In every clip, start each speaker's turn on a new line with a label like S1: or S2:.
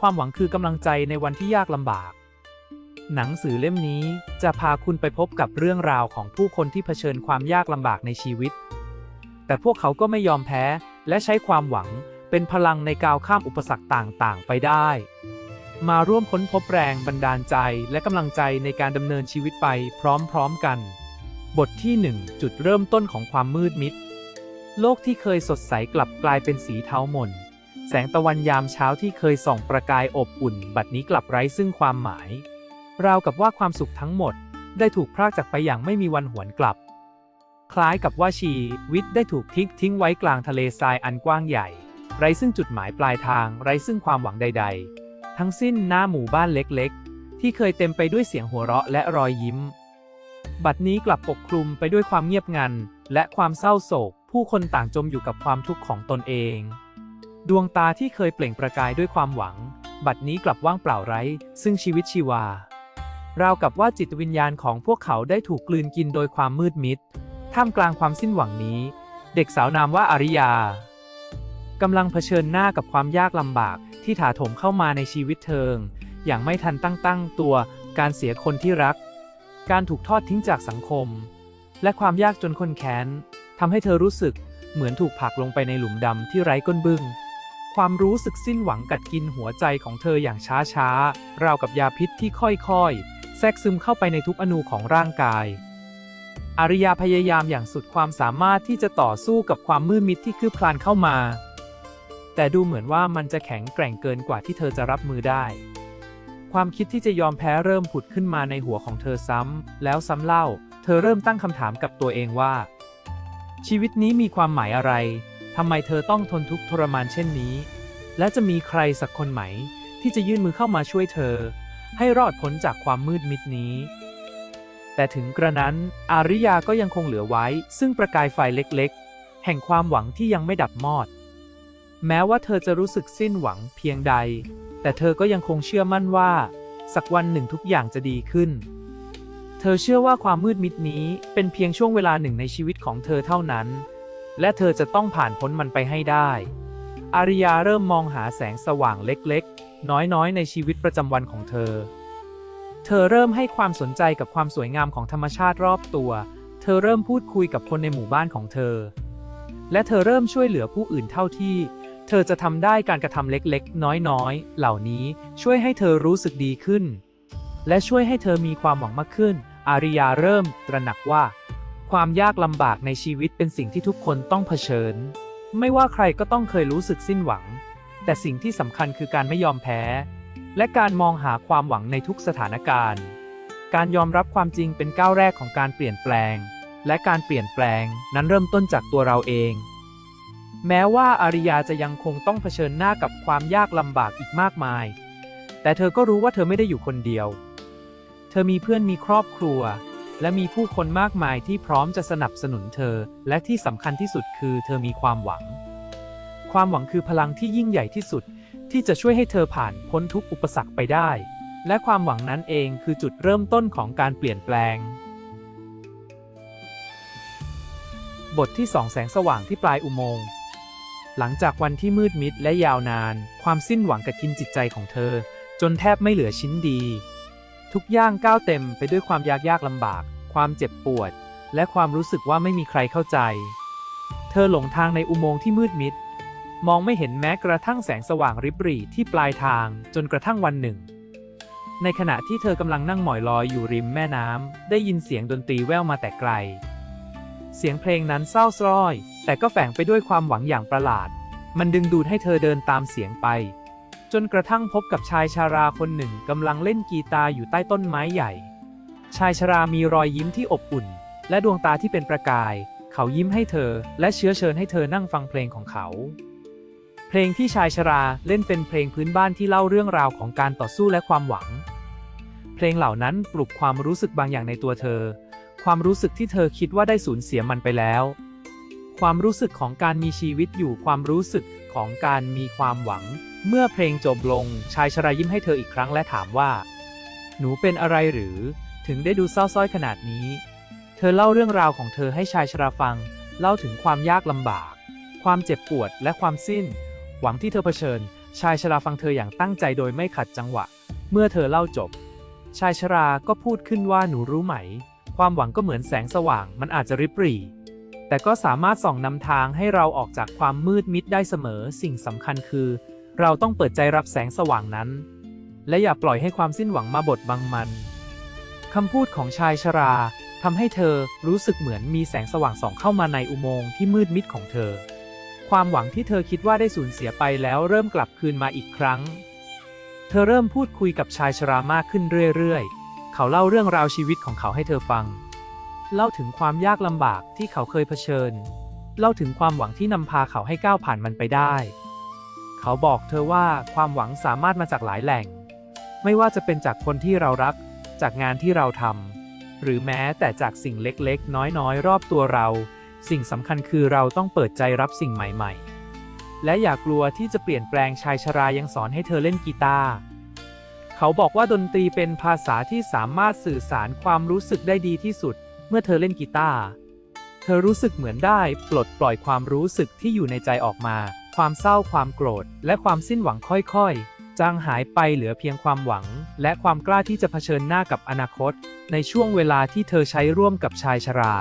S1: ความหวังคือกำลังใจในวันที่ยากลำบาก หนังสือเล่มนี้จะพาคุณไปพบกับเรื่องราวของผู้คนที่เผชิญความยากลำบากในชีวิต แต่พวกเขาก็ไม่ยอมแพ้ และใช้ความหวังเป็นพลังในการข้ามอุปสรรคต่างๆ ไปได้ มาร่วมค้นพบแรงบันดาลใจและกำลังใจในการดำเนินชีวิตไปพร้อมๆกัน บทที่ 1 จุดเริ่มต้นของความมืดมิด โลกที่เคยสดใสกลับกลายเป็นสีเทาหม่น แสงตะวันยามเช้าที่เคยส่องประกายอบอุ่น บัดนี้กลับไร้ซึ่งความหมาย ราวกับว่าความสุขทั้งหมด ได้ถูกพรากจากไปอย่างไม่มีวันหวนกลับ คล้ายกับว่าชีวิตได้ถูกทิ้งทิ้งไว้กลางทะเลทรายอันกว้างใหญ่ ไร้ซึ่งจุดหมายปลายทาง ไร้ซึ่งความหวังใด ๆ ทั้งสิ้นหน้าหมู่บ้านเล็กๆ ที่เคยเต็มไปด้วยเสียงหัวเราะและรอยยิ้ม บัดนี้กลับปกคลุมไปด้วยความเงียบงัน และความเศร้าโศก ผู้คนต่างจมอยู่กับความทุกข์ของตนเอง ดวงตาที่เคยเปล่งประกายด้วยความหวัง บัดนี้กลับว่างเปล่าไร้ ซึ่งชีวิตชีวา ราวกับว่าจิตวิญญาณของพวกเขาได้ถูกกลืนกินโดยความมืดมิด ท่ามกลางความสิ้นหวังนี้ เด็กสาวนามว่าอาริยากำลังเผชิญหน้ากับความยากลำบากที่ถาโถมเข้ามาในชีวิตเธออย่างไม่ทันตั้งตั้งตัว การเสียคนที่รัก การถูกทอดทิ้งจากสังคม และความยากจนคนแค้นทำให้เธอรู้สึกเหมือนถูกผลักลงไปในหลุมดำที่ไร้ก้นบึ้ง ความรู้สึกสิ้นหวังกัดกินหัวใจของเธออย่างช้าๆ ราวกับยาพิษที่ค่อยๆ แทรกซึมเข้าไปในทุกอนูของร่างกาย อาริยาพยายามอย่างสุดความสามารถที่จะต่อสู้กับความมืดมิดที่คืบคลานเข้ามา แต่ดูเหมือนว่ามันจะแข็งแกร่งเกินกว่าที่เธอจะรับมือได้ ความคิดที่จะยอมแพ้เริ่มผุดขึ้นมาในหัวของเธอซ้ำแล้วซ้ำเล่า เธอเริ่มตั้งคำถามกับตัวเองว่า ชีวิตนี้มีความหมายอะไรำไมเธอต้องทนทุกข์ทรมานเช่นนี้ และจะมีใครสักคนไหม ที่จะยื่นมือเข้ามาช่วยเธอ ให้รอดพ้นจากความมืดมิดนี้ แต่ถึงกระนั้นอาริยาก็ยังคงเหลือไว้ ซึ่งประกายไฟเล็กๆ แห่งความหวังที่ยังไม่ดับมอด แม้ว่าเธอจะรู้สึกสิ้นหวังเพียงใด แต่เธอก็ยังคงเชื่อมั่นว่า สักวันหนึ่งทุกอย่างจะดีขึ้น เธอเชื่อว่าความมืดมิดนี้เป็นเพียงช่วงเวลาหนึ่งในชีวิตของเธอเท่านั้น และเธอจะต้องผ่านพ้นมันไปให้ได้ อาริยาเริ่มมองหาแสงสว่างเล็กๆ น้อยๆ ในชีวิตประจำวันของเธอ เธอเริ่มให้ความสนใจกับความสวยงามของธรรมชาติรอบตัว เธอเริ่มพูดคุยกับคนในหมู่บ้านของเธอ และเธอเริ่มช่วยเหลือผู้อื่นเท่าที่ เธอจะทำได้การกระทำเล็กๆ น้อยๆ เหล่านี้ช่วยให้เธอรู้สึกดีขึ้น และช่วยให้เธอมีความหวังมากขึ้น อาริยาเริ่มตระหนักว่า ความยากลำบากในชีวิตเป็นสิ่งที่ทุกคนต้องเผชิญ ไม่ว่าใครก็ต้องเคยรู้สึกสิ้นหวัง แต่สิ่งที่สำคัญคือการไม่ยอมแพ้ และการมองหาความหวังในทุกสถานการณ์ การยอมรับความจริงเป็นก้าวแรกของการเปลี่ยนแปลง และการเปลี่ยนแปลงนั้นเริ่มต้นจากตัวเราเอง แม้ว่าอาริยาจะยังคงต้องเผชิญหน้ากับความยากลำบากอีกมากมาย แต่เธอก็รู้ว่าเธอไม่ได้อยู่คนเดียว เธอมีเพื่อนมีครอบครัว และมีผู้คนมากมายที่พร้อมจะสนับสนุนเธอ และที่สำคัญที่สุดคือเธอมีความหวัง ความหวังคือพลังที่ยิ่งใหญ่ที่สุด ที่จะช่วยให้เธอผ่านพ้นทุกอุปสรรคไปได้ และความหวังนั้นเองคือจุดเริ่มต้นของการเปลี่ยนแปลง บทที่สองแสงสว่างที่ปลายอุโมงค์หลังจากวันที่มืดมิดและยาวนาน ความสิ้นหวังกัดกินจิตใจของเธอ จนแทบไม่เหลือชิ้นดี ทุกย่างก้าวเต็มไปด้วยความยากยากลำบาก ความเจ็บปวด และความรู้สึกว่าไม่มีใครเข้าใจ เธอหลงทางในอุโมงค์ที่มืดมิด มองไม่เห็นแม้กระทั่งแสงสว่างริบหรี่ที่ปลายทางจนกระทั่งวันหนึ่ง ในขณะที่เธอกำลังนั่งหมอยลอยอยู่ริมแม่น้ำได้ยินเสียงดนตรีแว่วมาแต่ไกล เสียงเพลงนั้นเศร้าสร้อย แต่ก็แฝงไปด้วยความหวังอย่างประหลาด มันดึงดูดให้เธอเดินตามเสียงไป จนกระทั่งพบกับชายชาราคนหนึ่งกำลังเล่นกีตาร์อยู่ใต้ต้นไม้ใหญ่ ชายชรามีรอยยิ้มที่อบอุ่น และดวงตาที่เป็นประกาย เขายิ้มให้เธอ และเชื้อเชิญให้เธอนั่งฟังเพลงของเขา เพลงที่ชายชราเล่นเป็นเพลงพื้นบ้านที่เล่าเรื่องราวของการต่อสู้และความหวัง เพลงเหล่านั้นปลุกความรู้สึกบางอย่างในตัวเธอ ความรู้สึกที่เธอคิดว่าได้สูญเสียมันไปแล้ว ความรู้สึกของการมีชีวิตอยู่ความรู้สึกของการมีความหวัง เมื่อเพลงจบลงชายชรายิ้มให้เธออีกครั้งและถามว่า หนูเป็นอะไรหรือถึงได้ดูเศร้าส้อยขนาดนี้ เธอเล่าเรื่องราวของเธอให้ชายชราฟัง เล่าถึงความยากลำบาก ความเจ็บปวดและความสิ้น หวังที่เธอเผชิญ ชายชราฟังเธออย่างตั้งใจโดยไม่ขัดจังหวะ เมื่อเธอเล่าจบ ชายชราก็พูดขึ้นว่าหนูรู้ไหม ความหวังก็เหมือนแสงสว่าง มันอาจจะริบหรี่ แต่ก็สามารถส่องนำทางให้เราออกจากความมืดมิดได้เสมอ สิ่งสำคัญคือ เราต้องเปิดใจรับแสงสว่างนั้น และอย่าปล่อยให้ความสิ้นหวังมาบดบังมันคำพูดของชายชราทำให้เธอรู้สึกเหมือนมีแสงสว่างส่องเข้ามาในอุโมงค์ที่มืดมิดของเธอ ความหวังที่เธอคิดว่าได้สูญเสียไปแล้วเริ่มกลับคืนมาอีกครั้ง เธอเริ่มพูดคุยกับชายชรามากขึ้นเรื่อยๆ เขาเล่าเรื่องราวชีวิตของเขาให้เธอฟัง เล่าถึงความยากลำบากที่เขาเคยเผชิญ เล่าถึงความหวังที่นำพาเขาให้ก้าวผ่านมันไปได้ เขาบอกเธอว่าความหวังสามารถมาจากหลายแหล่ง ไม่ว่าจะเป็นจากคนที่เรารัก จากงานที่เราทำหรือแม้แต่จากสิ่งเล็กๆ น้อยๆ รอบตัวเรา สิ่งสำคัญคือเราต้องเปิดใจรับสิ่งใหม่ๆ และอย่ากลัวที่จะเปลี่ยนแปลงชายชรายังสอนให้เธอเล่นกีตาร์เขาบอกว่าดนตรีเป็นภาษาที่สามารถสื่อสารความรู้สึกได้ดีที่สุด เมื่อเธอเล่นกีตาร์เธอรู้สึกเหมือนได้ปลดปล่อยความรู้สึกที่อยู่ในใจออกมา ความเศร้าความโกรธ และความสิ้นหวังค่อยๆ จางหายไปเหลือเพียงความหวัง และความกล้าที่จะเผชิญหน้ากับอนาคต ในช่วงเวลาที่เธอใช้ร่วมกับชายชรา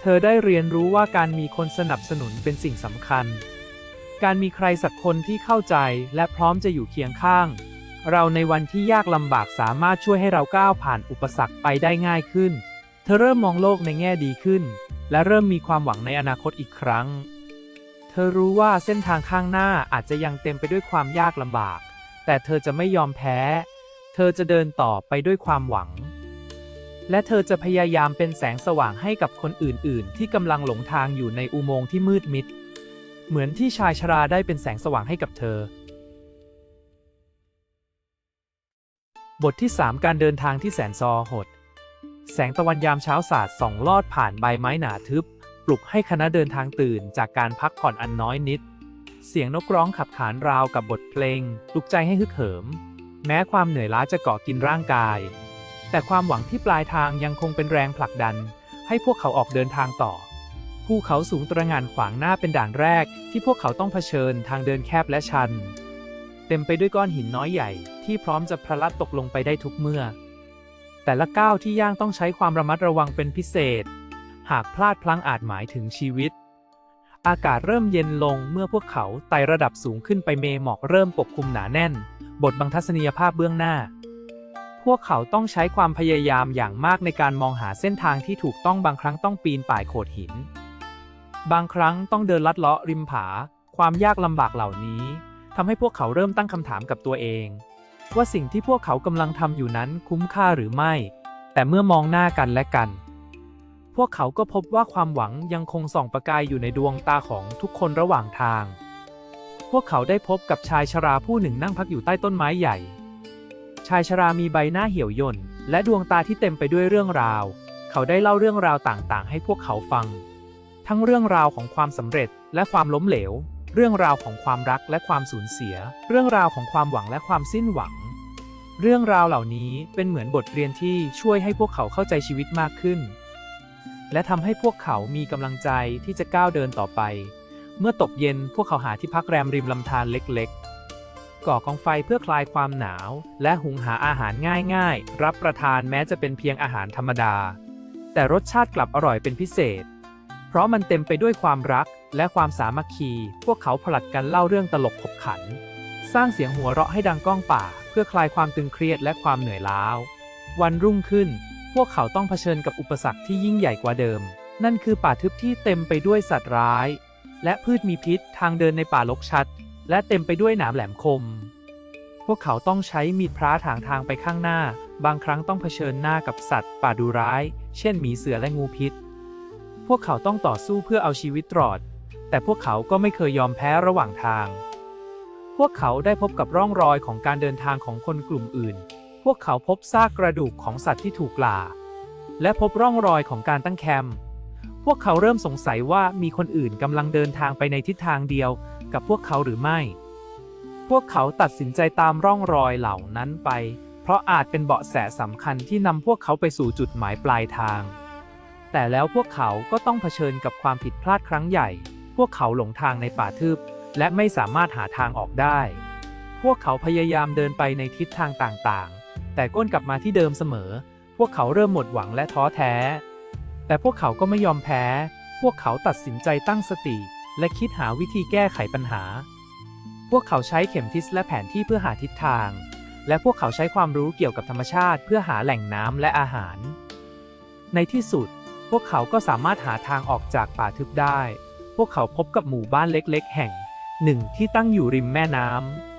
S1: เธอได้เรียนรู้ว่าการมีคนสนับสนุนเป็นสิ่งสำคัญ การมีใครสักคนที่เข้าใจและพร้อมจะอยู่เคียงข้าง เราในวันที่ยากลำบากสามารถช่วยให้เราก้าวผ่านอุปสรรคไปได้ง่ายขึ้น เธอเริ่มมองโลกในแง่ดีขึ้น และเริ่มมีความหวังในอนาคตอีกครั้ง เธอรู้ว่าเส้นทางข้างหน้าอาจจะยังเต็มไปด้วยความยากลำบาก แต่เธอจะไม่ยอมแพ้ เธอจะเดินต่อไปด้วยความหวัง และเธอจะพยายามเป็นแสงสว่างให้กับคนอื่น ๆ ที่กำลังหลงทางอยู่ในอุโมงค์ที่มืดมิด เหมือนที่ชายชราได้เป็นแสงสว่างให้กับเธอ บทที่ 3 การเดินทางที่แสนซอหด แสงตะวันยามเช้าสาดส่องลอดผ่านใบไม้หนาทึบ ลุกให้คณะเดินทางตื่นจากการพักผ่อนอันน้อยนิด เสียงนกร้องขับขานราวกับบทเพลงปลุกใจให้ฮึกเหิม แม้ความเหนื่อยล้าจะเกาะกินร่างกาย แต่ความหวังที่ปลายทางยังคงเป็นแรงผลักดัน ให้พวกเขาออกเดินทางต่อภูเขาสูงตระหง่านขวางหน้าเป็นด่านแรก ที่พวกเขาต้องเผชิญทางเดินแคบและชัน เต็มไปด้วยก้อนหินน้อยใหญ่ ที่พร้อมจะพลัดตกลงไปได้ทุกเมื่อ แต่ละก้าวที่ย่างต้องใช้ความระมัดระวังเป็นพิเศษ หากพลาดพลั้งอาจหมายถึงชีวิต อากาศเริ่มเย็นลงเมื่อพวกเขาไต่ระดับสูงขึ้นไปเมหมอกเริ่มปกคลุมหนาแน่น บทบังทัศนียภาพเบื้องหน้า พวกเขาต้องใช้ความพยายามอย่างมากในการมองหาเส้นทางที่ถูกต้องบางครั้งต้องปีนป่ายโขดหิน บางครั้งต้องเดินลัดเลาะริมผา ความยากลำบากเหล่านี้ทำให้พวกเขาเริ่มตั้งคำถามกับตัวเอง ว่าสิ่งที่พวกเขากำลังทำอยู่นั้นคุ้มค่าหรือไม่ แต่เมื่อมองหน้ากันและกัน วกเขาก็พบว่าความหวังยังคงส่องประกายอยู่ในดวงตาของทุกคนระหว่างทาง พวกเขาได้พบกับชายชราผู้หนึ่งนั่งพักอยู่ใต้ต้นไม้ใหญ่ ชายชรามีใบหน้าเหี่ยวย่นและดวงตาที่เต็มไปด้วยเรื่องราว เขาได้เล่าเรื่องราวต่างๆ ให้พวกเขาฟัง ทั้งเรื่องราวของความสำเร็จและความล้มเหลว เรื่องราวของความรักและความสูญเสีย เรื่องราวของความหวังและความสิ้นหวัง เรื่องราวเหล่านี้เป็นเหมือนบทเรียนที่ช่วยให้พวกเขาเข้าใจชีวิตมากขึ้น และทำให้พวกเขามีกำลังใจที่จะก้าวเดินต่อไป เมื่อตกเย็นพวกเขาหาที่พักแรมริมลำธารเล็กๆ ก่อกองไฟเพื่อคลายความหนาว และหุงหาอาหารง่ายๆ รับประทานแม้จะเป็นเพียงอาหารธรรมดา แต่รสชาติกลับอร่อยเป็นพิเศษ เพราะมันเต็มไปด้วยความรักและความสามัคคี พวกเขาผลัดกันเล่าเรื่องตลกขบขัน สร้างเสียงหัวเราะให้ดังก้องป่า เพื่อคลายความตึงเครียดและความเหนื่อยล้า วันรุ่งขึ้น พวกเขาต้องเผชิญกับอุปสรรคที่ยิ่งใหญ่กว่าเดิม นั่นคือป่าทึบที่เต็มไปด้วยสัตว์ร้าย และพืชมีพิษทางเดินในป่ารกชัด และเต็มไปด้วยหนามแหลมคม พวกเขาต้องใช้มีดพระถางทางไปข้างหน้า บางครั้งต้องเผชิญหน้ากับสัตว์ป่าดุร้าย เช่นหมีเสือและงูพิษ พวกเขาต้องต่อสู้เพื่อเอาชีวิตรอด แต่พวกเขาก็ไม่เคยยอมแพ้ระหว่างทาง พวกเขาได้พบกับร่องรอยของการเดินทางของคนกลุ่มอื่น พวกเขาพบซากกระดูกของสัตว์ที่ถูกล่า และพบร่องรอยของการตั้งแคมป์ พวกเขาเริ่มสงสัยว่ามีคนอื่นกำลังเดินทางไปในทิศทางเดียวกับพวกเขาหรือไม่ พวกเขาตัดสินใจตามร่องรอยเหล่านั้นไป เพราะอาจเป็นเบาะแสสำคัญที่นำพวกเขาไปสู่จุดหมายปลายทาง แต่แล้วพวกเขาก็ต้องเผชิญกับความผิดพลาดครั้งใหญ่ พวกเขาหลงทางในป่าทึบ และไม่สามารถหาทางออกได้ พวกเขาพยายามเดินไปในทิศทางต่างๆ แต่ก้นกลับมาที่เดิมเสมอ พวกเขาเริ่มหมดหวังและท้อแท้ แต่พวกเขาก็ไม่ยอมแพ้ พวกเขาตัดสินใจตั้งสติ และคิดหาวิธีแก้ไขปัญหา พวกเขาใช้เข็มทิศและแผนที่เพื่อหาทิศทาง และพวกเขาใช้ความรู้เกี่ยวกับธรรมชาติ เพื่อหาแหล่งน้ำและอาหาร ในที่สุด พวกเขาก็สามารถหาทางออกจากป่าทึบได้ พวกเขาพบกับหมู่บ้านเล็ก ๆ แห่งหนึ่งที่ตั้งอยู่ริมแม่น้ำ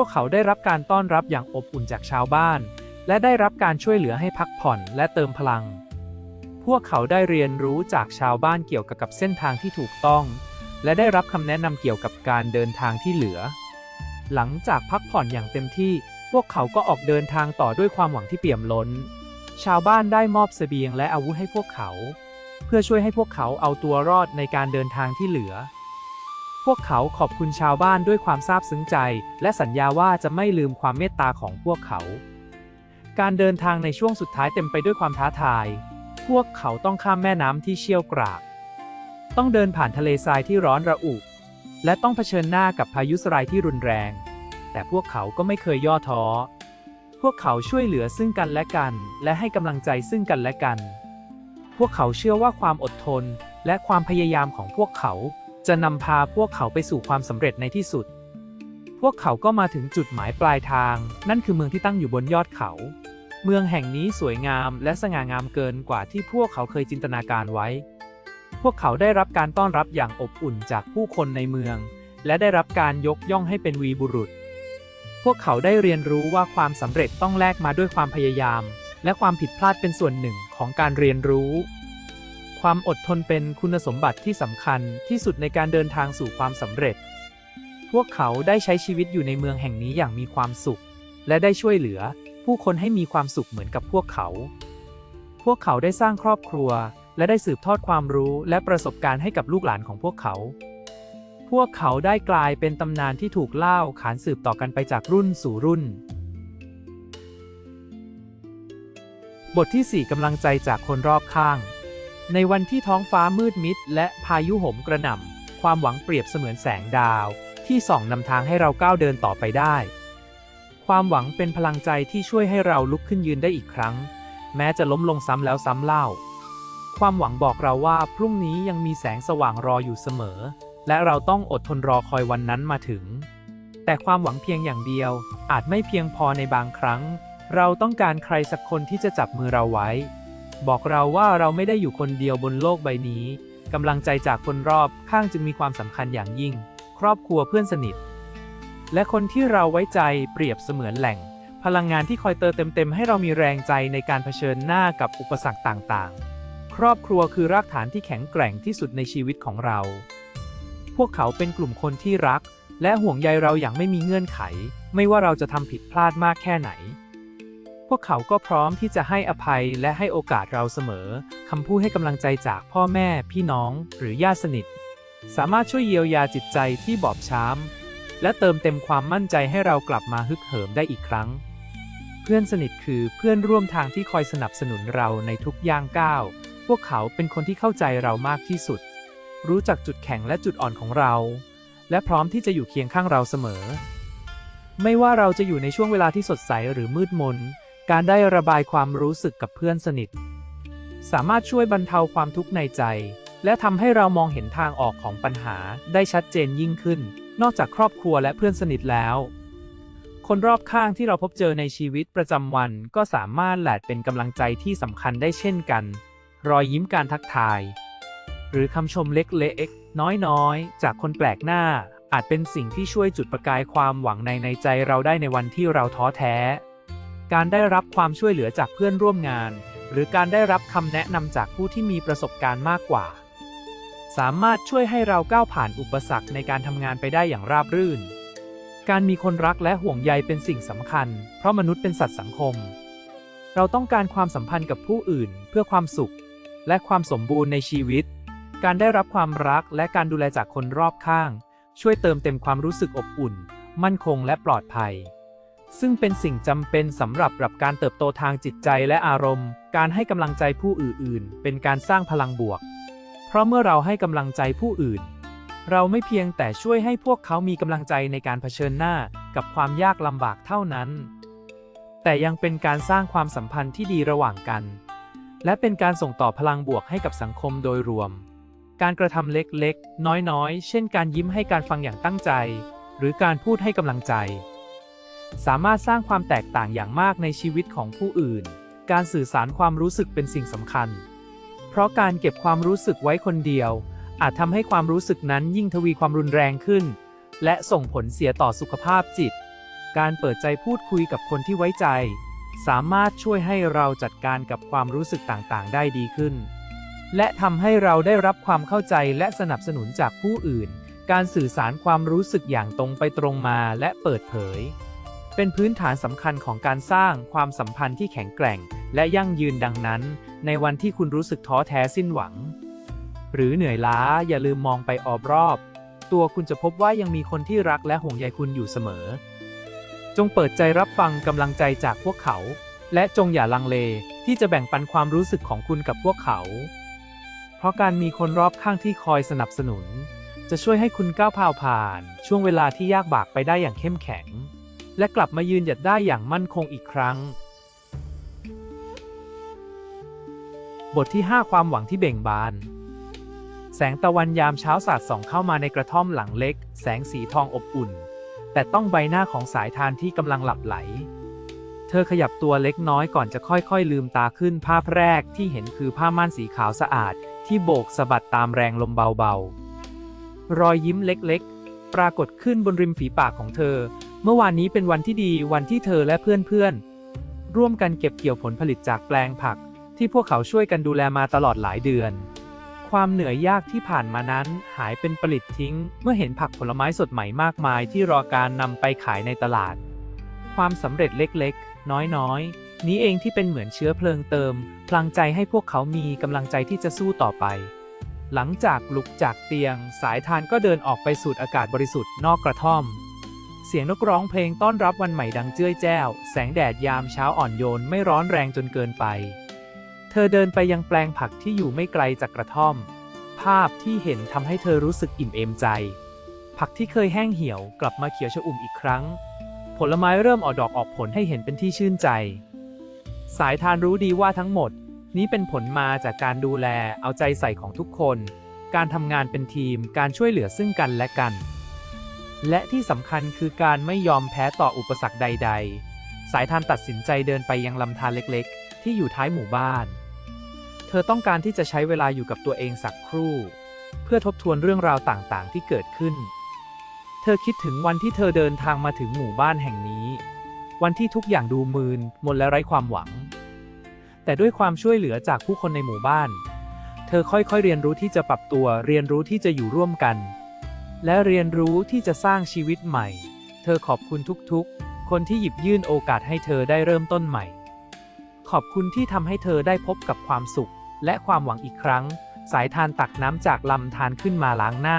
S1: วกเขาได้รับการต้อนรับอย่างอบอุ่นจากชาวบ้าน และได้รับการช่วยเหลือให้พักผ่อนและเติมพลัง พวกเขาได้เรียนรู้จากชาวบ้านเกี่ยวกับเส้นทางที่ถูกต้อง และได้รับคำแนะนำเกี่ยวกับการเดินทางที่เหลือ หลังจากพักผ่อนอย่างเต็มที่ พวกเขาก็ออกเดินทางต่อด้วยความหวังที่เปี่ยมล้น ชาวบ้านได้มอบเสบียงและอาวุธให้พวกเขา เพื่อช่วยให้พวกเขาเอาตัวรอดในการเดินทางที่เหลือ พวกเขาขอบคุณชาวบ้านด้วยความซาบซึ้งใจ และสัญญาว่าจะไม่ลืมความเมตตาของพวกเขา การเดินทางในช่วงสุดท้ายเต็มไปด้วยความท้าทาย พวกเขาต้องข้ามแม่น้ำที่เชี่ยวกราก ต้องเดินผ่านทะเลทรายที่ร้อนระอุ และต้องเผชิญหน้ากับพายุสลายที่รุนแรง แต่พวกเขาก็ไม่เคยย่อท้อ พวกเขาช่วยเหลือซึ่งกันและกัน และให้กำลังใจซึ่งกันและกัน พวกเขาเชื่อว่าความอดทนและความพยายามของพวกเขา จะนำพาพวกเขาไปสู่ความสำเร็จในที่สุด พวกเขาก็มาถึงจุดหมายปลายทาง นั่นคือเมืองที่ตั้งอยู่บนยอดเขา เมืองแห่งนี้สวยงามและสง่างามเกินกว่าที่พวกเขาเคยจินตนาการไว้ พวกเขาได้รับการต้อนรับอย่างอบอุ่นจากผู้คนในเมือง และได้รับการยกย่องให้เป็นวีบุรุษ พวกเขาได้เรียนรู้ว่าความสำเร็จต้องแลกมาด้วยความพยายาม และความผิดพลาดเป็นส่วนหนึ่งของการเรียนรู้ ความอดทนเป็นคุณสมบัติที่สำคัญที่สุดในการเดินทางสู่ความสำเร็จ พวกเขาได้ใช้ชีวิตอยู่ในเมืองแห่งนี้อย่างมีความสุข และได้ช่วยเหลือ ผู้คนให้มีความสุขเหมือนกับพวกเขา พวกเขาได้สร้างครอบครัว และได้สืบทอดความรู้และประสบการณ์ให้กับลูกหลานของพวกเขา พวกเขาได้กลายเป็นตำนานที่ถูกเล่าขานสืบต่อกันไปจากรุ่นสู่รุ่น บทที่ 4กำลังใจจากคนรอบข้าง ในวันที่ท้องฟ้ามืดมิดและพายุโหมกระหน่ำ ความหวังเปรียบเสมือนแสงดาว ที่ส่องนำทางให้เราก้าวเดินต่อไปได้ ความหวังเป็นพลังใจที่ช่วยให้เราลุกขึ้นยืนได้อีกครั้ง แม้จะล้มลงซ้ำแล้วซ้ำเล่า ความหวังบอกเราว่าพรุ่งนี้ยังมีแสงสว่างรออยู่เสมอ และเราต้องอดทนรอคอยวันนั้นมาถึง แต่ความหวังเพียงอย่างเดียว อาจไม่เพียงพอในบางครั้ง เราต้องการใครสักคนที่จะจับมือเราไว้ บอกเราว่าเราไม่ได้อยู่คนเดียวบนโลกใบนี้ กำลังใจจากคนรอบข้างจึงมีความสำคัญอย่างยิ่ง ครอบครัวเพื่อนสนิท และคนที่เราไว้ใจเปรียบเสมือนแหล่ง พลังงานที่คอยเติมเต็มๆให้เรามีแรงใจในการเผชิญหน้ากับอุปสรรคต่างๆ ครอบครัวคือรากฐานที่แข็งแกร่งที่สุดในชีวิตของเรา พวกเขาเป็นกลุ่มคนที่รัก และห่วงใยเราอย่างไม่มีเงื่อนไข ไม่ว่าเราจะทำผิดพลาดมากแค่ไหน พวกเขาก็พร้อมที่จะให้อภัยและให้โอกาสเราเสมอ คำพูดให้กำลังใจจากพ่อแม่ พี่น้อง หรือญาติสนิท สามารถช่วยเยียวยาจิตใจที่บอบช้ำ และเติมเต็มความมั่นใจให้เรากลับมาฮึกเหิมได้อีกครั้ง เพื่อนสนิทคือเพื่อนร่วมทางที่คอยสนับสนุนเราในทุกย่างก้าว พวกเขาเป็นคนที่เข้าใจเรามากที่สุด รู้จักจุดแข็งและจุดอ่อนของเรา และพร้อมที่จะอยู่เคียงข้างเราเสมอ ไม่ว่าเราจะอยู่ในช่วงเวลาที่สดใสหรือมืดมน การได้ระบายความรู้สึกกับเพื่อนสนิท สามารถช่วยบรรเทาความทุกข์ในใจ และทำให้เรามองเห็นทางออกของปัญหาได้ชัดเจนยิ่งขึ้น นอกจากครอบครัวและเพื่อนสนิทแล้ว คนรอบข้างที่เราพบเจอในชีวิตประจำวันก็สามารถแหลดเป็นกำลังใจที่สำคัญได้เช่นกัน รอยยิ้มการทักทาย หรือคำชมเล็กๆน้อยๆ จากคนแปลกหน้าอาจเป็นสิ่งที่ช่วยจุดประกายความหวังในในใจเราได้ในวันที่เราท้อแท้ การได้รับความช่วยเหลือจากเพื่อนร่วมงาน หรือการได้รับคำแนะนำจากผู้ที่มีประสบการณ์มากกว่า สามารถช่วยให้เราก้าวผ่านอุปสรรคในการทำงานไปได้อย่างราบรื่น การมีคนรักและห่วงใยเป็นสิ่งสำคัญ เพราะมนุษย์เป็นสัตว์สังคม เราต้องการความสัมพันธ์กับผู้อื่น เพื่อความสุข และความสมบูรณ์ในชีวิต การได้รับความรักและการดูแลจากคนรอบข้าง ช่วยเติมเต็มความรู้สึกอบอุ่น มั่นคงและปลอดภัย ซึ่งเป็นสิ่งจำเป็นสำหรับรับการเติบโตทางจิตใจและอารมณ์ การให้กำลังใจผู้อื่นๆ เป็นการสร้างพลังบวก เพราะเมื่อเราให้กำลังใจผู้อื่น เราไม่เพียงแต่ช่วยให้พวกเขามีกำลังใจในการเผชิญหน้ากับความยากลำบากเท่านั้น แต่ยังเป็นการสร้างความสัมพันธ์ที่ดีระหว่างกัน และเป็นการส่งต่อพลังบวกให้กับสังคมโดยรวม การกระทำเล็กๆ น้อยๆ เช่น การยิ้มให้การฟังอย่างตั้งใจ หรือการพูดให้กำลังใจ สามารถสร้างความแตกต่างอย่างมากในชีวิตของผู้อื่น การสื่อสารความรู้สึกเป็นสิ่งสำคัญ เพราะการเก็บความรู้สึกไว้คนเดียว อาจทำให้ความรู้สึกนั้นยิ่งทวีความรุนแรงขึ้น และส่งผลเสียต่อสุขภาพจิต การเปิดใจพูดคุยกับคนที่ไว้ใจ สามารถช่วยให้เราจัดการกับความรู้สึกต่างๆ ได้ดีขึ้น และทำให้เราได้รับความเข้าใจและสนับสนุนจากผู้อื่น การสื่อสารความรู้สึกอย่างตรงไปตรงมาและเปิดเผย เป็นพื้นฐานสำคัญของการสร้างความสัมพันธ์ที่แข็งแกร่ง และยั่งยืนดังนั้น ในวันที่คุณรู้สึกท้อแท้สิ้นหวัง หรือเหนื่อยล้าอย่าลืมมองไปออบรอบ ตัวคุณจะพบว่ายังมีคนที่รักและห่วงใยคุณอยู่เสมอ จงเปิดใจรับฟังกำลังใจจากพวกเขา และจงอย่าลังเลที่จะแบ่งปันความรู้สึกของคุณกับพวกเขา เพราะการมีคนรอบข้างที่คอยสนับสนุน จะช่วยให้คุณก้าวผ่านผ่านช่วงเวลาที่ยากบากไปได้อย่างเข้มแข็ง และกลับมายืนหยัดได้อย่างมั่นคงอีกครั้ง บทที่ 5 ความหวังที่เบ่งบาน แสงตะวันยามเช้าสาดส่องเข้ามาในกระท่อมหลังเล็ก แสงสีทองอบอุ่น แต่ต้องใบหน้าของสายทานที่กำลังหลับไหล เธอขยับตัวเล็กน้อยก่อนจะค่อยๆ ลืมตาขึ้นภาพแรกที่เห็นคือผ้าม่านสีขาวสะอาด ที่โบกสะบัดตามแรงลมเบาๆ รอยยิ้มเล็กๆ ปรากฏขึ้นบนริมฝีปากของเธอ เมื่อวานนี้เป็นวันที่ดีวันที่เธอและเพื่อนๆ ร่วมกันเก็บเกี่ยวผลผลิตจากแปลงผัก ที่พวกเขาช่วยกันดูแลมาตลอดหลายเดือน ความเหนื่อยยากที่ผ่านมานั้นหายเป็นปลิดทิ้ง เมื่อเห็นผักผลไม้สดใหม่มากมายที่รอการนำไปขายในตลาด ความสำเร็จเล็กๆ น้อยๆ นี้เองที่เป็นเหมือนเชื้อเพลิงเติม พลังใจให้พวกเขามีกำลังใจที่จะสู้ต่อไป หลังจากลุกจากเตียง สายทานก็เดินออกไปสูดอากาศบริสุทธิ์นอกกระท่อม เสียงนกร้องเพลงต้อนรับวันใหม่ดังเจ้ยแจ้ว แสงแดดยามเช้าอ่อนโยนไม่ร้อนแรงจนเกินไป เธอเดินไปยังแปลงผักที่อยู่ไม่ไกลจากกระท่อม ภาพที่เห็นทำให้เธอรู้สึกอิ่มเอมใจ ผักที่เคยแห้งเหี่ยวกลับมาเขียวชอุ่มอีกครั้ง ผลไม้เริ่มออกดอกออกผลให้เห็นเป็นที่ชื่นใจ สายทานรู้ดีว่าทั้งหมด นี้เป็นผลมาจากการดูแลเอาใจใส่ของทุกคน การทำงานเป็นทีมการช่วยเหลือซึ่งกันและกัน และที่สำคัญคือการไม่ยอมแพ้ต่ออุปสรรคใด ๆ สายทานตัดสินใจเดินไปยังลำธารเล็กๆ ที่อยู่ท้ายหมู่บ้าน เธอต้องการที่จะใช้เวลาอยู่กับตัวเองสักครู่ เพื่อทบทวนเรื่องราวต่างๆ ที่เกิดขึ้น เธอคิดถึงวันที่เธอเดินทางมาถึงหมู่บ้านแห่งนี้ วันที่ทุกอย่างดูมืนมนและไร้ความหวัง แต่ด้วยความช่วยเหลือจากผู้คนในหมู่บ้าน เธอค่อยๆเรียนรู้ที่จะปรับตัว เรียนรู้ที่จะอยู่ร่วมกัน และเรียนรู้ที่จะสร้างชีวิตใหม่ เธอขอบคุณทุกๆ คนที่หยิบยื่นโอกาสให้เธอได้เริ่มต้นใหม่ ขอบคุณที่ทำให้เธอได้พบกับความสุข และความหวังอีกครั้ง สายทานตักน้ำจากลำธารขึ้นมาล้างหน้า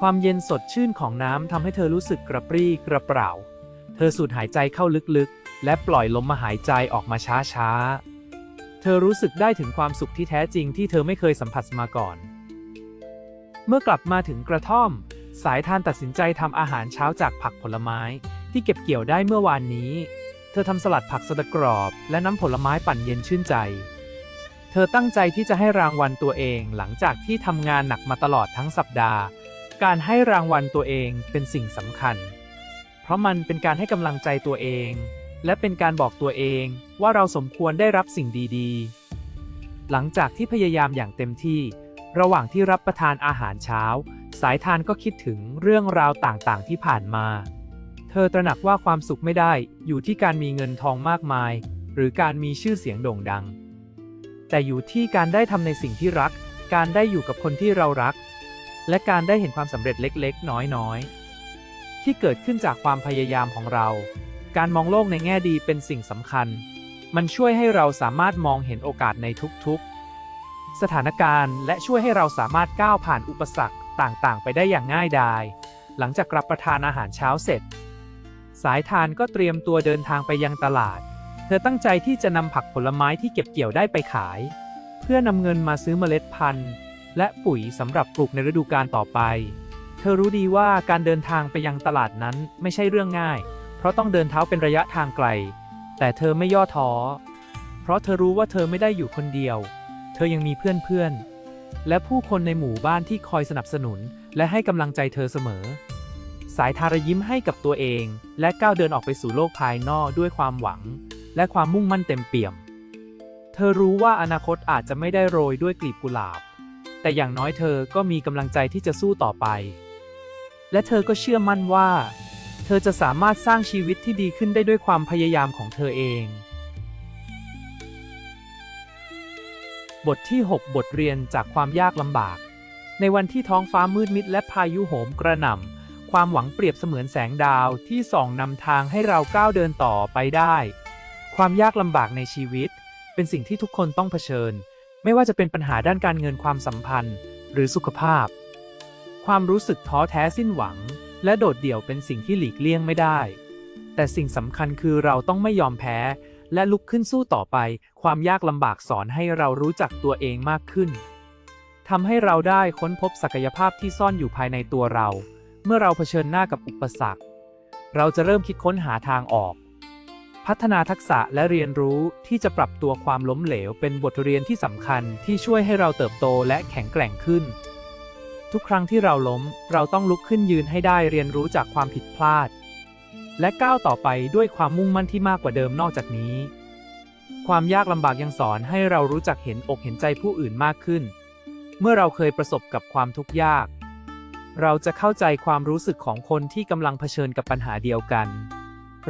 S1: ความเย็นสดชื่นของน้ำทำให้เธอรู้สึกกระปรี้กระเปร่า เธอสูดหายใจเข้าลึกๆ และปล่อยลมมาหายใจออกมาช้าๆ เธอรู้สึกได้ถึงความสุขที่แท้จริงที่เธอไม่เคยสัมผัสมาก่อน เมื่อกลับมาถึงกระท่อม สายทานตัดสินใจทำอาหารเช้าจากผักผลไม้ ที่เก็บเกี่ยวได้เมื่อวานนี้ เธอทำสลัดผักสดกรอบ และน้ำผลไม้ปั่นเย็นชื่นใจ เธอตั้งใจที่จะให้รางวัลตัวเองหลังจากที่ทำงานหนักมาตลอดทั้งสัปดาห์ การให้รางวัลตัวเองเป็นสิ่งสำคัญ เพราะมันเป็นการให้กำลังใจตัวเอง และเป็นการบอกตัวเองว่าเราสมควรได้รับสิ่งดีๆ หลังจากที่พยายามอย่างเต็มที่ ระหว่างที่รับประทานอาหารเช้า สายทานก็คิดถึงเรื่องราวต่างๆ ที่ผ่านมา เธอตระหนักว่าความสุขไม่ได้อยู่ที่การมีเงินทองมากมาย หรือการมีชื่อเสียงโด่งดัง แต่อยู่ที่การได้ทำในสิ่งที่รัก การได้อยู่กับคนที่เรารัก และการได้เห็นความสำเร็จเล็กๆ น้อยๆ ที่เกิดขึ้นจากความพยายามของเรา การมองโลกในแง่ดีเป็นสิ่งสำคัญ มันช่วยให้เราสามารถมองเห็นโอกาสในทุกๆ สถานการณ์ และช่วยให้เราสามารถก้าวผ่านอุปสรรค ต่างๆ ไปได้อย่างง่ายดาย หลังจากรับประทานอาหารเช้าเสร็จ สายทานก็เตรียมตัวเดินทางไปยังตลาด เธอตั้งใจที่จะนำผักผลไม้ที่เก็บเกี่ยวได้ไปขาย เพื่อนำเงินมาซื้อเมล็ดพันธุ์ และปุ๋ยสำหรับปลูกในฤดูกาลต่อไป เธอรู้ดีว่าการเดินทางไปยังตลาดนั้นไม่ใช่เรื่องง่าย เพราะต้องเดินเท้าเป็นระยะทางไกล แต่เธอไม่ย่อท้อ เพราะเธอรู้ว่าเธอไม่ได้อยู่คนเดียว เธอยังมีเพื่อนๆ และผู้คนในหมู่บ้านที่คอยสนับสนุน และให้กำลังใจเธอเสมอ สายทารยิ้มให้กับตัวเอง และก้าวเดินออกไปสู่โลกภายนอกด้วยความหวัง และความมุ่งมั่นเต็มเปี่ยม เธอรู้ว่าอนาคตอาจจะไม่ได้โรยด้วยกลีบกุหลาบ แต่อย่างน้อยเธอก็มีกำลังใจที่จะสู้ต่อไป และเธอก็เชื่อมั่นว่า เธอจะสามารถสร้างชีวิตที่ดีขึ้นได้ด้วยความพยายามของเธอเอง บทที่ 6 บทเรียนจากความยากลำบาก ในวันที่ท้องฟ้ามืดมิดและพายุโหมกระหน่ำ ความหวังเปรียบเสมือนแสงดาวที่ส่องนำทางให้เราก้าวเดินต่อไปได้ ความยากลำบากในชีวิต เป็นสิ่งที่ทุกคนต้องเผชิญ ไม่ว่าจะเป็นปัญหาด้านการเงินความสัมพันธ์ หรือสุขภาพ ความรู้สึกท้อแท้สิ้นหวัง และโดดเดี่ยวเป็นสิ่งที่หลีกเลี่ยงไม่ได้ แต่สิ่งสำคัญคือเราต้องไม่ยอมแพ้ และลุกขึ้นสู้ต่อไป ความยากลำบากสอนให้เรารู้จักตัวเองมากขึ้นทำให้เราได้ค้นพบศักยภาพที่ซ่อนอยู่ภายในตัวเรา เมื่อเราเผชิญหน้ากับอุปสรรค เราจะเริ่มคิดค้นหาทางออก พัฒนาทักษะและเรียนรู้ที่จะปรับตัวความล้มเหลวเป็นบทเรียนที่สำคัญที่ช่วยให้เราเติบโตและแข็งแกร่งขึ้น ทุกครั้งที่เราล้ม เราต้องลุกขึ้นยืนให้ได้เรียนรู้จากความผิดพลาด และก้าวต่อไปด้วยความมุ่งมั่นที่มากกว่าเดิมนอกจากนี้ ความยากลำบากยังสอนให้เรารู้จักเห็นอกเห็นใจผู้อื่นมากขึ้น เมื่อเราเคยประสบกับความทุกข์ยาก เราจะเข้าใจความรู้สึกของคนที่กำลังเผชิญกับปัญหาเดียวกัน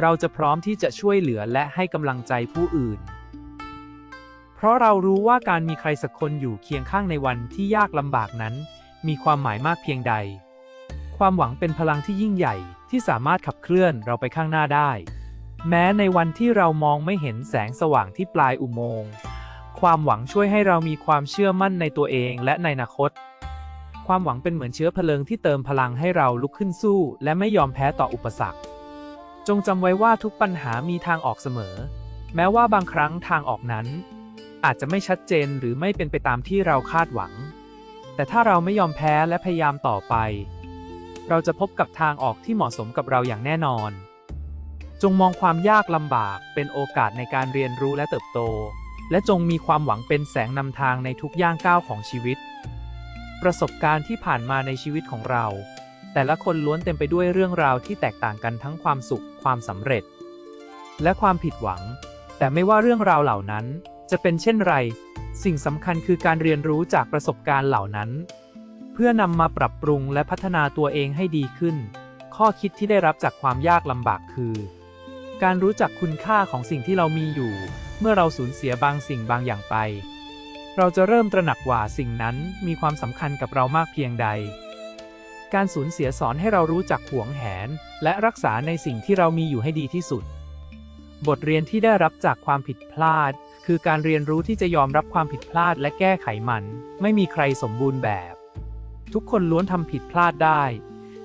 S1: เราจะพร้อมที่จะช่วยเหลือและให้กำลังใจผู้อื่น เพราะเรารู้ว่าการมีใครสักคนอยู่เคียงข้างในวันที่ยากลำบากนั้น มีความหมายมากเพียงใด ความหวังเป็นพลังที่ยิ่งใหญ่ที่สามารถขับเคลื่อนเราไปข้างหน้าได้ แม้ในวันที่เรามองไม่เห็นแสงสว่างที่ปลายอุโมงค์ ความหวังช่วยให้เรามีความเชื่อมั่นในตัวเองและในอนาคต ความหวังเป็นเหมือนเชื้อเพลิงที่เติมพลังให้เราลุกขึ้นสู้ และไม่ยอมแพ้ต่ออุปสรรค จงจำไว้ว่าทุกปัญหามีทางออกเสมอ แม้ว่าบางครั้งทางออกนั้น อาจจะไม่ชัดเจนหรือไม่เป็นไปตามที่เราคาดหวัง แต่ถ้าเราไม่ยอมแพ้และพยายามต่อไป เราจะพบกับทางออกที่เหมาะสมกับเราอย่างแน่นอน จงมองความยากลำบากเป็นโอกาสในการเรียนรู้และเติบโต และจงมีความหวังเป็นแสงนำทางในทุกย่างก้าวของชีวิต ประสบการณ์ที่ผ่านมาในชีวิตของเรา แต่ละคนล้วนเต็มไปด้วยเรื่องราวที่แตกต่างกันทั้งความสุข ความสำเร็จ และความผิดหวัง แต่ไม่ว่าเรื่องราวเหล่านั้นจะเป็นเช่นไร สิ่งสำคัญคือการเรียนรู้จากประสบการณ์เหล่านั้น พื่อนำมาปรับปรุงและพัฒนาตัวเองให้ดีขึ้น ข้อคิดที่ได้รับจากความยากลำบากคือ การรู้จักคุณค่าของสิ่งที่เรามีอยู่ เมื่อเราสูญเสียบางสิ่งบางอย่างไป เราจะเริ่มตระหนักว่าสิ่งนั้นมีความสำคัญกับเรามากเพียงใด การสูญเสียสอนให้เรารู้จักหวงแหน และรักษาในสิ่งที่เรามีอยู่ให้ดีที่สุด บทเรียนที่ได้รับจากความผิดพลาด คือการเรียนรู้ที่จะยอมรับความผิดพลาดและแก้ไขมัน ไม่มีใครสมบูรณ์แบบ ทุกคนล้วนทำผิดพลาดได้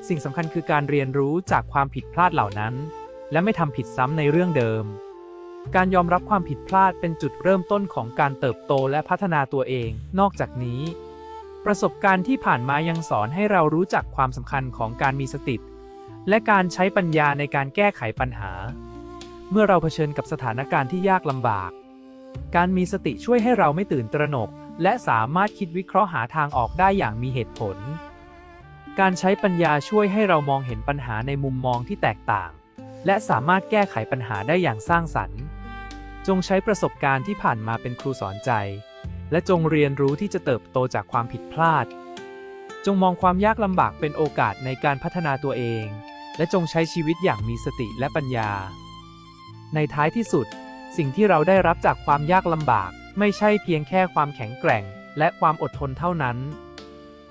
S1: สิ่งสำคัญคือการเรียนรู้จากความผิดพลาดเหล่านั้น และไม่ทำผิดซ้ำในเรื่องเดิม การยอมรับความผิดพลาดเป็นจุดเริ่มต้นของการเติบโตและพัฒนาตัวเอง นอกจากนี้ ประสบการณ์ที่ผ่านมายังสอนให้เรารู้จักความสำคัญของการมีสติและการใช้ปัญญาในการแก้ไขปัญหา เมื่อเราเผชิญกับสถานการณ์ที่ยากลำบาก การมีสติช่วยให้เราไม่ตื่นตระหนก และสามารถคิดวิเคราะห์หาทางออกได้อย่างมีเหตุผล การใช้ปัญญาช่วยให้เรามองเห็นปัญหาในมุมมองที่แตกต่าง และสามารถแก้ไขปัญหาได้อย่างสร้างสรรค์ จงใช้ประสบการณ์ที่ผ่านมาเป็นครูสอนใจ และจงเรียนรู้ที่จะเติบโตจากความผิดพลาด จงมองความยากลำบากเป็นโอกาสในการพัฒนาตัวเอง และจงใช้ชีวิตอย่างมีสติและปัญญา ในท้ายที่สุด สิ่งที่เราได้รับจากความยากลำบาก ไม่ใช่เพียงแค่ความแข็งแกร่ง และความอดทนเท่านั้น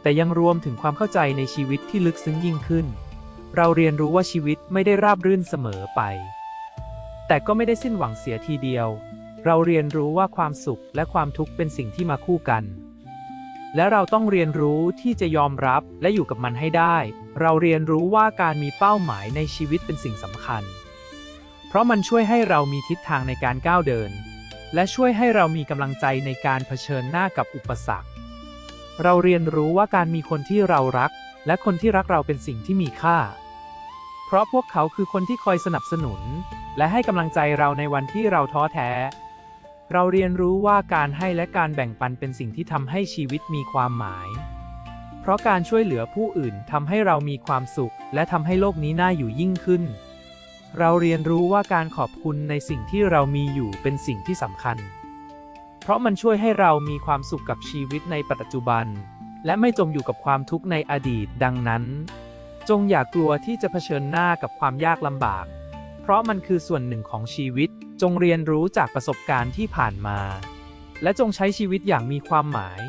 S1: แต่ยังรวมถึงความเข้าใจในชีวิตที่ลึกซึ้งยิ่งขึ้น เราเรียนรู้ว่าชีวิตไม่ได้ราบรื่นเสมอไป แต่ก็ไม่ได้สิ้นหวังเสียทีเดียว เราเรียนรู้ว่าความสุขและความทุกข์เป็นสิ่งที่มาคู่กัน และเราต้องเรียนรู้ที่จะยอมรับและอยู่กับมันให้ได้ เราเรียนรู้ว่าการมีเป้าหมายในชีวิตเป็นสิ่งสำคัญ เพราะมันช่วยให้เรามีทิศทางในการก้าวเดิน และช่วยให้เรามีกำลังใจในการเผชิญหน้ากับอุปสรรค เราเรียนรู้ว่าการมีคนที่เรารัก และคนที่รักเราเป็นสิ่งที่มีค่า เพราะพวกเขาคือคนที่คอยสนับสนุน และให้กำลังใจเราในวันที่เราท้อแท้ เราเรียนรู้ว่าการให้และการแบ่งปันเป็นสิ่งที่ทำให้ชีวิตมีความหมาย เพราะการช่วยเหลือผู้อื่นทำให้เรามีความสุข และทำให้โลกนี้น่าอยู่ยิ่งขึ้น เราเรียนรู้ว่าการขอบคุณในสิ่งที่เรามีอยู่เป็นสิ่งที่สำคัญ เพราะมันช่วยให้เรามีความสุขกับชีวิตในปัจจุบัน และไม่จมอยู่กับความทุกข์ในอดีตดังนั้น จงอย่ากลัวที่จะเผชิญหน้ากับความยากลำบาก เพราะมันคือส่วนหนึ่งของชีวิต จงเรียนรู้จากประสบการณ์ที่ผ่านมา และจงใช้ชีวิตอย่างมีความหมาย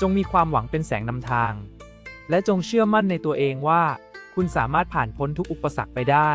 S1: จงมีความหวังเป็นแสงนำทาง และจงเชื่อมั่นในตัวเองว่า คุณสามารถผ่านพ้นทุกอุปสรรคไปได้